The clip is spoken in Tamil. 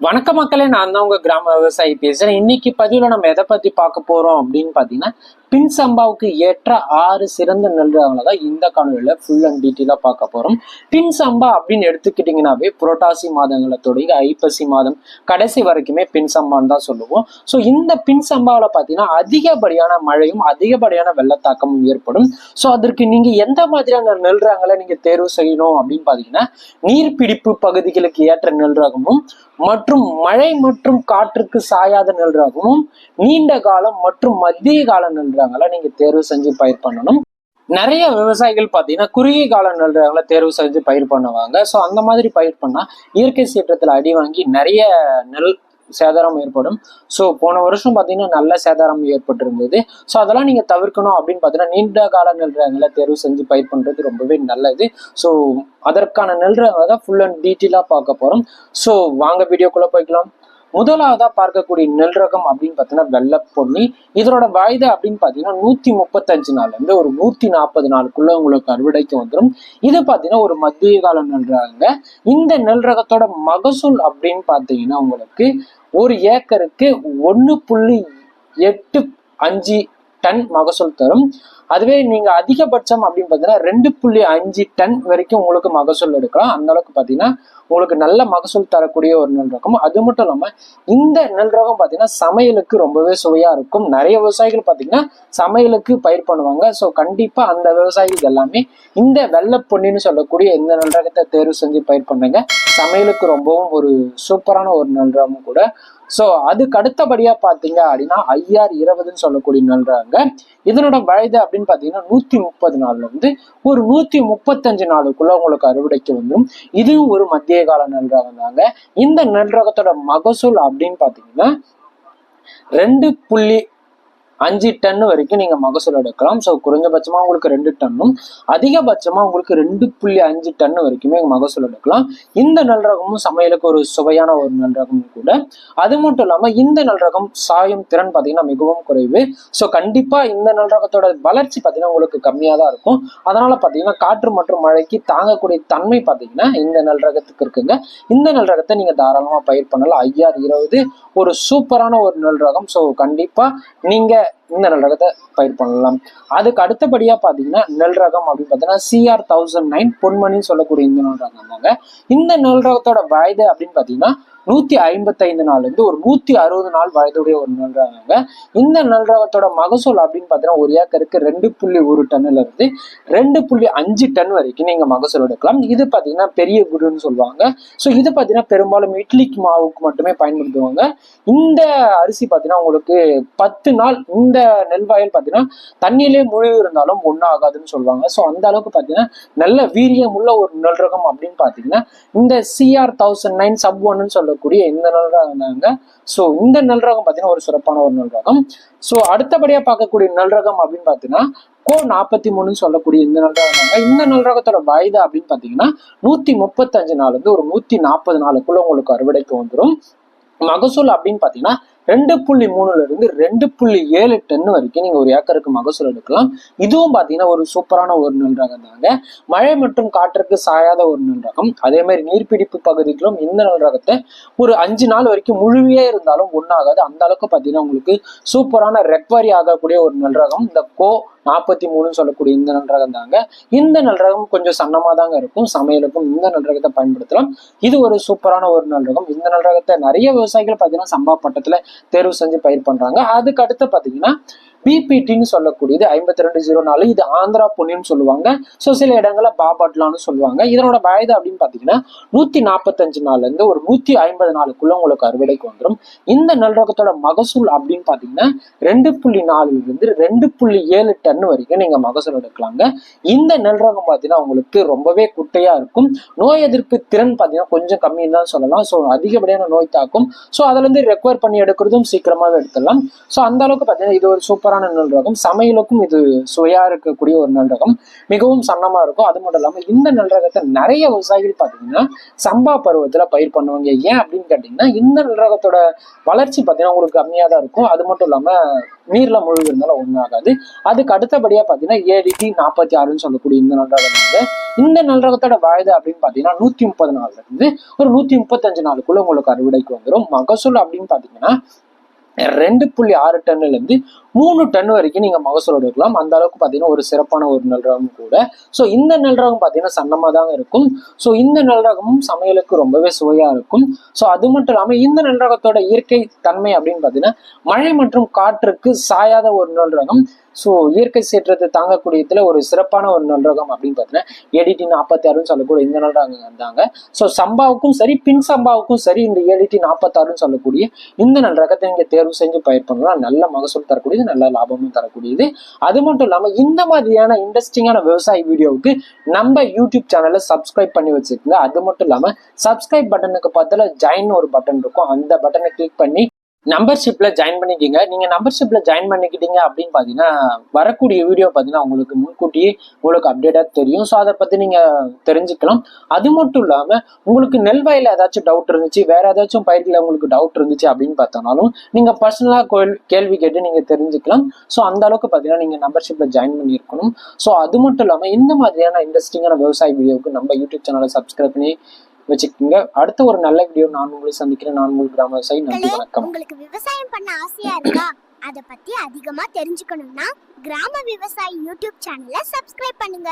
வணக்க மக்களே நான் தான் உங்க கிராம விவசாயி பேசுறேன். இன்னைக்கு பதிவுல நம்ம எதை பத்தி பார்க்க போறோம் அப்படின்னு பாத்தீங்கன்னா பின் சம்பாவுக்கு ஏற்ற ஆறு சிறந்த நெல்ரகங்களை தான் இந்த காணொலியில ஃபுல் அண்ட் டீட்டெயிலா பார்க்க போறோம். பின் சம்பா அப்படின்னு எடுத்துக்கிட்டீங்கன்னாவே புரோட்டாசி மாதங்களை தொடங்கி ஐப்பசி மாதம் கடைசி வரைக்குமே பின் சம்பான்னு தான் சொல்லுவோம். ஸோ இந்த பின் சம்பாவில் பார்த்தீங்கன்னா அதிகப்படியான மழையும் அதிகப்படியான வெள்ளத்தாக்கமும் ஏற்படும். ஸோ அதற்கு நீங்க எந்த மாதிரியான நெல்றவங்களை நீங்க தேர்வு செய்யணும் அப்படின்னு பார்த்தீங்கன்னா நீர்பிடிப்பு பகுதிகளுக்கு ஏற்ற நெல் ரகமும் மற்றும் மழை மற்றும் காற்றுக்கு சாயாத நெல் நீண்ட காலம் மற்றும் மத்திய கால நெல் நீங்க தேர்வு செஞ்சு பயிர் பண்ணணும். நிறைய விவசாயிகள் பார்த்தீங்கன்னா குறுகிய கால நெல் தேர்வு செஞ்சு பயிர் பண்ணுவாங்க. ஸோ அந்த மாதிரி பயிர் பண்ணா இயற்கை சீற்றத்தில் அடி வாங்கி நிறைய நெல் சேதாரம் ஏற்படும். ஸோ போன வருஷம் பார்த்தீங்கன்னா நல்ல சேதாரம் ஏற்பட்டிருந்தது. ஸோ அதெல்லாம் நீங்கள் தவிர்க்கணும் அப்படின்னு பார்த்தீங்கன்னா நீண்ட கால நெல்றங்களை தேர்வு செஞ்சு பயிர் பண்ணுறது ரொம்பவே நல்லது. ஸோ அதற்கான நெல்றங்களை தான் ஃபுல் அண்ட் டீட்டெயிலாக பார்க்க போகிறோம் ஸோ வாங்க வீடியோக்குள்ளே போய்க்கலாம். முதலாவதாக பார்க்கக்கூடிய நெல் ரகம் அப்படின்னு பார்த்தீங்கன்னா வெள்ளை பொன்னி இதனோட வயது அப்படின்னு பார்த்தீங்கன்னா நூத்தி முப்பத்தஞ்சு நாள்ல இருந்து ஒரு நூத்தி நாற்பது நாளுக்குள்ள உங்களுக்கு அறுவடைக்கு வந்துடும் இது பார்த்தீங்கன்னா ஒரு மத்திய கால நெல் ரகங்க. இந்த நெல் ரகத்தோட மகசூல் அப்படின்னு பார்த்தீங்கன்னா உங்களுக்கு ஒரு ஏக்கருக்கு ஒன்று புள்ளி எட்டு அஞ்சு டன் மகசூல் தரும். அதுவே நீங்க அதிகபட்சம் அப்படின்னு பார்த்தீங்கன்னா ரெண்டு புள்ளி அஞ்சு டன் வரைக்கும் உங்களுக்கு மகசூல் எடுக்கலாம். அந்த அளவுக்கு பார்த்தீங்கன்னா உங்களுக்கு நல்ல மகசூல் தரக்கூடிய ஒரு நெல் ரகம் அது மட்டும் இல்லாம இந்த நெல் ரகம் பார்த்தீங்கன்னா சமையலுக்கு ரொம்பவே சுவையா இருக்கும். நிறைய விவசாயிகள் பார்த்தீங்கன்னா சமையலுக்கு பயிர் பண்ணுவாங்க. ஸோ கண்டிப்பா அந்த விவசாயிகள் எல்லாமே இந்த வெள்ளை பொன்னின்னு சொல்லக்கூடிய இந்த நெல் ரகத்தை தேர்வு செஞ்சு பயிர் பண்ணுங்க. சமையலுக்கு ரொம்பவும் ஒரு சூப்பரான ஒரு நெல் ரகம் கூட ஸோ அதுக்கு அடுத்தபடியா பாத்தீங்க அப்படின்னா ஐஆர் இருபதுன்னு சொல்லக்கூடிய நல்றாங்க. இதனோட வயது அப்படின்னு பாத்தீங்கன்னா நூத்தி முப்பது நாள்ல இருந்து ஒரு நூத்தி முப்பத்தஞ்சு நாளுக்குள்ள உங்களுக்கு அறுவடைக்கு வந்துடும் இதுவும் ஒரு மத்திய கால நெல் தாங்க. இந்த நல்ரகத்தோட மகசூல் அப்படின்னு பாத்தீங்கன்னா ரெண்டு புள்ளி அஞ்சு டன் வரைக்கும் நீங்க மகசூல் எடுக்கலாம். ஸோ குறைஞ்சபட்சமா உங்களுக்கு ரெண்டு டன்னும் அதிகபட்சமா உங்களுக்கு ரெண்டு புள்ளி அஞ்சு டன் வரைக்குமே மகசூல் எடுக்கலாம். இந்த நல் ரகமும் சமையலுக்கு ஒரு சுவையான ஒரு நல் ரகம் கூட. அது மட்டும் இல்லாம இந்த நல் ரகம் சாயும் திறன் பார்த்தீங்கன்னா மிகவும் குறைவு. ஸோ கண்டிப்பா இந்த நல் ரகத்தோட வளர்ச்சி பார்த்தீங்கன்னா உங்களுக்கு கம்மியா தான் இருக்கும். அதனால பார்த்தீங்கன்னா காற்று மற்றும் மழைக்கு தாங்கக்கூடிய தன்மை பார்த்தீங்கன்னா இந்த நல் ரகத்துக்கு இருக்குங்க. இந்த நல் ரகத்தை நீங்க தாராளமா பயிர் பண்ணலாம். ஐஆர் இருபது ஒரு சூப்பரான ஒரு நல் ரகம். ஸோ கண்டிப்பா நீங்க இந்த நெல் ரகத்தை பயிர் பண்ணலாம். அதுக்கு அடுத்தபடியா பாத்தீங்கன்னா நெல் ரகம் அப்படின்னு பார்த்தீங்கன்னா சிஆர் தௌசண்ட் நைன் பொன்மணின்னு சொல்லக்கூடிய இந்த நெல் ரகம் தாங்க. இந்த நெல் ரகத்தோட வயது அப்படின்னு பாத்தீங்கன்னா நூத்தி ஐம்பத்தைந்து நாள்ல இருந்து ஒரு நூத்தி அறுபது நாள் வயதுடைய ஒரு நெல் ரகங்க இந்த நெல் ரகத்தோட மகசூல் அப்படின்னு பாத்தீங்கன்னா ஒரு ஏக்கருக்கு ரெண்டு புள்ளி ஒரு டன்னுல இருந்து ரெண்டு புள்ளி அஞ்சு டன் வரைக்கும் நீங்க மகசூல் எடுக்கலாம். இது பாத்தீங்கன்னா பெரிய குடுன்னு சொல்லுவாங்க. ஸோ இது பாத்தீங்கன்னா பெரும்பாலும் இட்லிக்கு மாவுக்கு மட்டுமே பயன்படுத்துவாங்க. இந்த அரிசி பாத்தீங்கன்னா உங்களுக்கு பத்து நாள் இந்த நெல் வயல் பார்த்தீங்கன்னா தண்ணியிலே முழுகி இருந்தாலும் ஒன்றும் ஆகாதுன்னு சொல்லுவாங்க. ஸோ அந்த அளவுக்கு பாத்தீங்கன்னா நல்ல வீரியம் உள்ள ஒரு நெல் ரகம் அப்படின்னு பாத்தீங்கன்னா இந்த சிஆர் தௌசண்ட் நைன் சப் ஒன்னு சொல்லக்கூடிய இந்த நெல் ரகம் தாங்க ஸோ இந்த நெல் ரகம் பாத்தீங்கன்னா ஒரு சிறப்பான ஒரு நெல் ரகம் ஸோ அடுத்தபடியா பார்க்கக்கூடிய நெல் ரகம் அப்படின்னு பாத்தீங்கன்னா கோ நாற்பத்தி மூணுன்னு சொல்லக்கூடிய இந்த நெல் இந்த நெல் ரகத்தோட வயது அப்படின்னு பாத்தீங்கன்னா நூத்தி முப்பத்தஞ்சு நாள் இருந்து ஒரு நூத்தி நாற்பது நாளுக்குள்ள உங்களுக்கு அறுவடைக்கு வந்துடும் மகசூல் அப்படின்னு பாத்தீங்கன்னா ரெண்டு புள்ளி மூணுல இருந்து ரெண்டு புள்ளி ஏழு டன் வரைக்கும் நீங்க ஒரு ஏக்கருக்கு மகசூல் எடுக்கலாம். இதுவும் பாத்தீங்கன்னா ஒரு சூப்பரான ஒரு நெல் ரகம் தாங்க. மழை மற்றும் காற்றுக்கு சாயாத ஒரு நெல் ரகம். அதே மாதிரி நீர்பிடிப்பு பகுதிகளும் இந்த நெல் ரகத்தை ஒரு அஞ்சு நாள் வரைக்கும் முழுமையே இருந்தாலும் ஒன்றாகாது அந்த அளவுக்கு பாத்தீங்கன்னா உங்களுக்கு சூப்பரான ரெக்வரி ஆகக்கூடிய ஒரு நெல் ரகம். இந்த கோ நாற்பத்தி மூணுன்னு சொல்லக்கூடிய இந்த நெல் ரகம் தாங்க. இந்த நெல் ரகம் கொஞ்சம் சன்னமாக தாங்க இருக்கும். சமையலுக்கும் இந்த நெல் ரகத்தை பயன்படுத்தலாம். இது ஒரு சூப்பரான ஒரு நெல் ரகம். இந்த நெல் ரகத்தை நிறைய விவசாயிகள் பாத்தீங்கன்னா சம்பா பட்டத்தில் தேர்வு செஞ்சு பயிர் பண்றாங்க. அதுக்கு அடுத்து பாத்தீங்கன்னா பிபிடின்னு சொல்லக்கூடியது ஐம்பத்தி ரெண்டு ஜீரோ நாலு. இது ஆந்திரா புண்ணியம்னு சொல்லுவாங்க. ஸோ சில இடங்களில் பாபாட்லான்னு சொல்லுவாங்க. இதனோட வயது அப்படின்னு பாத்தீங்கன்னா நூத்தி நாற்பத்தஞ்சு நாள்ல இருந்து ஒரு நூத்தி ஐம்பது நாளுக்குள்ள உங்களுக்கு அறுவடைக்கு வந்துடும் இந்த நல்லரகத்தோட மகசூல் அப்படின்னு பாத்தீங்கன்னா ரெண்டு புள்ளி நாலுலேருந்து ரெண்டு புள்ளி ஏழு டன் வரைக்கும் நீங்க மகசூல் எடுக்கலாங்க. இந்த நல்ரகம் பார்த்தீங்கன்னா பாத்தீங்கன்னா உங்களுக்கு ரொம்பவே குட்டையா இருக்கும். நோய் எதிர்ப்பு திறன் பாத்தீங்கன்னா கொஞ்சம் கம்மின்னு தான் சொல்லலாம். ஸோ அதிகப்படியான நோய் தாக்கும். ஸோ அதுல இருந்து ரெக்வயர் பண்ணி எடுக்கிறதும் சீக்கிரமாகவே எடுத்துடலாம். ஸோ அந்த அளவுக்கு பாத்தீங்கன்னா இது ஒரு சூப்பர் சூப்பரான நெல் ரகம். சமையலுக்கும் இது சுவையா இருக்கக்கூடிய ஒரு நெல் ரகம். மிகவும் சன்னமா இருக்கும். அது மட்டும் இல்லாம இந்த நெல் ரகத்தை நிறைய விவசாயிகள் பாத்தீங்கன்னா சம்பா பருவத்துல பயிர் பண்ணுவாங்க. ஏன் அப்படின்னு கேட்டீங்கன்னா இந்த நெல் ரகத்தோட வளர்ச்சி பாத்தீங்கன்னா உங்களுக்கு கம்மியா தான் இருக்கும். அது மட்டும் இல்லாம நீர்ல முழுகிறதுனால ஒன்றும் ஆகாது. அதுக்கு அடுத்தபடியா பாத்தீங்கன்னா ஏடிடி நாற்பத்தி ஆறுன்னு சொல்லக்கூடிய இந்த நல் ரகம் வந்து இந்த நல் ரகத்தோட வயது அப்படின்னு பாத்தீங்கன்னா நூத்தி முப்பது நாள்ல இருந்து ஒரு நூத்தி முப்பத்தஞ்சு நாளுக்குள்ள உங்களுக்கு அறுவடைக்கு வந்துடும் மகசூல் அப்படின்னு பாத்தீங்கன்னா ரெண்டு புள்ளி ஆறு டன்னுல இருந்து மூணு டன் வரைக்கும் நீங்க மகசூல் எடுக்கலாம். அந்த அளவுக்கு பாத்தீங்கன்னா ஒரு சிறப்பான ஒரு நெல் ரகம் கூட. ஸோ இந்த நெல் ரகம் பாத்தீங்கன்னா சன்னமா தாங்க இருக்கும். ஸோ இந்த நெல் ரகமும் சமையலுக்கு ரொம்பவே சுவையா இருக்கும். ஸோ அது மட்டும் இல்லாம இந்த நெல் ரகத்தோட இயற்கை தன்மை அப்படின்னு பாத்தீங்கன்னா மழை மற்றும் காற்றுக்கு சாயாத ஒரு நெல் ரகம் ஸோ இயற்கை சீற்றத்தை தாங்கக்கூடியதுல ஒரு சிறப்பான ஒரு நல்லரகம் அப்படின்னு பார்த்தீங்கன்னா ஏடிடி நாற்பத்தி ஆறுன்னு சொல்லக்கூடிய இந்த நல்லரகம் இருந்தாங்க. ஸோ சம்பாவுக்கும் சரி பின் சம்பாவுக்கும் சரி இந்த ஏடிடி நாற்பத்தாறுன்னு சொல்லக்கூடிய இந்த நல்லரகத்தை ரகத்தை தேர்வு செஞ்சு பயிர் பண்ணலாம். நல்ல மகசூல் தரக்கூடியது நல்ல லாபமும் தரக்கூடியது. அது மட்டும் இல்லாமல் இந்த மாதிரியான இன்ட்ரெஸ்டிங்கான விவசாய வீடியோவுக்கு நம்ம யூடியூப் சேனலை சப்ஸ்கிரைப் பண்ணி வச்சுக்கோங்க அது மட்டும் இல்லாமல் சப்ஸ்கிரைப் பட்டனுக்கு பக்கத்துல ஜாயின் ஒரு பட்டன் இருக்கும். அந்த பட்டனை கிளிக் பண்ணி நம்பர்ஷிப்பில் ஜாயின் பண்ணிக்கிங்க நீங்கள் நம்பர்ஷிப்பில் ஜாயின் பண்ணிக்கிட்டீங்க அப்படின்னு பார்த்தீங்கன்னா வரக்கூடிய வீடியோ பார்த்தீங்கன்னா உங்களுக்கு முன்கூட்டியே உங்களுக்கு அப்டேட்டாக தெரியும். ஸோ அதை பற்றி நீங்கள் தெரிஞ்சுக்கலாம். அது மட்டும் இல்லாமல் உங்களுக்கு நெல் வயலில் ஏதாச்சும் டவுட் இருந்துச்சு வேற ஏதாச்சும் பயிர்களில் உங்களுக்கு டவுட் இருந்துச்சு அப்படின்னு பார்த்தோம்னாலும் பர்சனலாக கோல் கேள்வி கேட்டு நீங்கள் தெரிஞ்சுக்கலாம். ஸோ அந்த அளவுக்கு பார்த்தீங்கன்னா நீங்கள் நம்பர்ஷிப்பில் ஜாயின் பண்ணியிருக்கணும். ஸோ அது மட்டும் இல்லாமல் இந்த மாதிரியான இன்ட்ரெஸ்டிங்கான விவசாய வீடியோவுக்கு நம்ம யூடியூப் சேனலை சப்ஸ்கிரைப் பண்ணி வச்சுக்கோங்க. அடுத்த ஒரு நல்ல வீடியோ நான் உங்களை சந்திக்கிறேன். நான் உங்கள் கிராம விவசாயி நன்றி வணக்கம். உங்களுக்கு விவசாயம் பண்ண ஆசையா இருக்கா? அத பத்தி அதிகமா தெரிஞ்சுக்கணும்னா கிராம விவசாயி யூடியூப் சேனலை சப்ஸ்கிரைப் பண்ணுங்க.